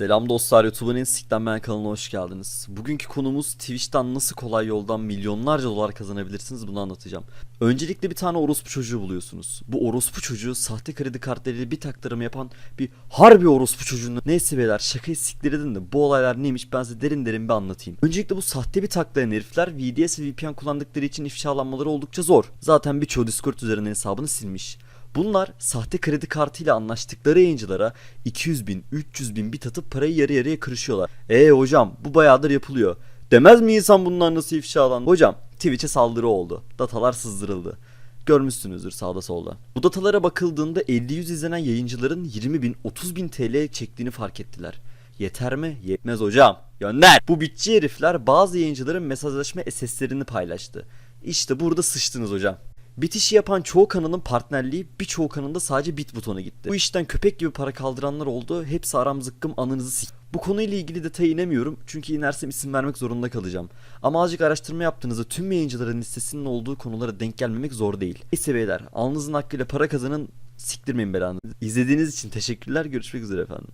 Selam dostlar YouTube'un en siklenmeyen kanalına hoş geldiniz. Bugünkü konumuz Twitch'ten nasıl kolay yoldan milyonlarca dolar kazanabilirsiniz bunu anlatacağım. Öncelikle bir tane orospu çocuğu buluyorsunuz. Bu orospu çocuğu sahte kredi kartlarıyla bir taktarımı yapan bir harbi orospu çocuğunu. Neyse beyler şakayı siktir edin de bu olaylar neymiş ben size derin derin bir anlatayım. Öncelikle bu sahte bir taklayan herifler VDS ve VPN kullandıkları için ifşalanmaları oldukça zor. Zaten birçoğu Discord üzerinden hesabını silmiş. Bunlar sahte kredi kartıyla anlaştıkları yayıncılara 200 bin, 300 bin bit atıp parayı yarı yarıya kırışıyorlar. Eee hocam bu bayağıdır yapılıyor. Demez mi insan bunlar nasıl ifşalan? Hocam Twitch'e saldırı oldu. Datalar sızdırıldı. Görmüşsünüzdür sağda solda. Bu datalara bakıldığında 50-100 izlenen yayıncıların 20 bin 30 bin TL çektiğini fark ettiler. Yeter mi? Yetmez hocam. Gönder. Bu bitçi herifler bazı yayıncıların mesajlaşma SS'lerini paylaştı. İşte burada sıçtınız hocam. Bitişi yapan çoğu kanalın partnerliği birçoğu kanalda sadece bit butonu gitti. Bu işten köpek gibi para kaldıranlar oldu. Hepsi aram zıkkım anınızı sik. Bu konuyla ilgili detaya inemiyorum çünkü inersem isim vermek zorunda kalacağım. Ama azıcık araştırma yaptığınızda tüm yayıncıların listesinin olduğu konulara denk gelmemek zor değil. Neyse beyler alnınızın hakkıyla para kazanın siktirmeyin belanı. İzlediğiniz için teşekkürler görüşmek üzere efendim.